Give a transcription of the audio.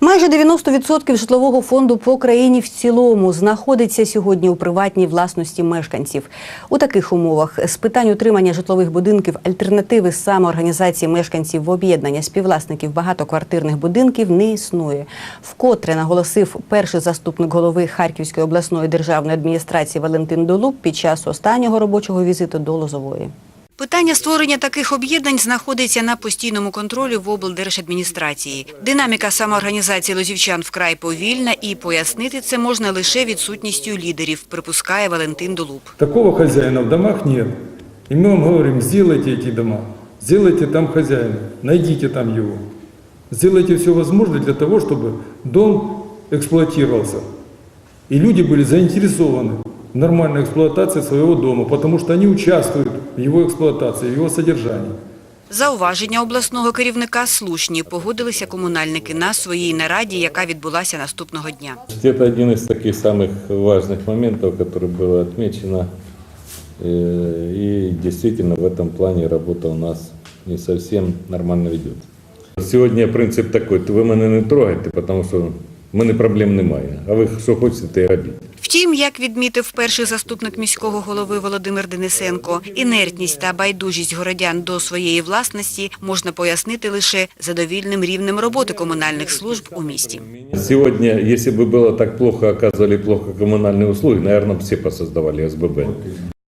Майже 90% житлового фонду по країні в цілому знаходиться сьогодні у приватній власності мешканців. У таких умовах з питань утримання житлових будинків альтернативи самоорганізації мешканців в об'єднання співвласників багатоквартирних будинків не існує. Вкотре наголосив перший заступник голови Харківської обласної державної адміністрації Валентин Долуб під час останнього робочого візиту до Лозової. Питання створення таких об'єднань знаходиться на постійному контролі в облдержадміністрації. Динаміка самоорганізації лозівчан вкрай повільна і пояснити це можна лише відсутністю лідерів, припускає Валентин Долуб. Такого хозяина в домах нет. И мы вам говорим, сделайте эти дома, сделайте там хозяина, найдите там его. Сделайте все возможное для того, чтобы дом эксплуатировался. И люди были заинтересованы в нормальной эксплуатации своего дома, потому что они участвуют в его эксплуатации, в его содержании. Зауваження обласного керівника слушні, погодилися комунальники на своїй нараді, яка відбулася наступного дня. Это один из таких самых важных моментов, который было отмечено. Э, И действительно в этом плане работа у нас не совсем нормально ведет. Сьогодні принцип такий, ви мене не трогайте, тому що в мене проблем немає. А ви що хочете, те й робіть. Втім, як відмітив перший заступник міського голови Володимир Денисенко, інертність та байдужість городян до своєї власності можна пояснити лише задовільним рівнем роботи комунальних служб у місті. Сегодня, если бы было так плохо, оказывали плохо коммунальные услуги, наверное, все посоздавали СББ.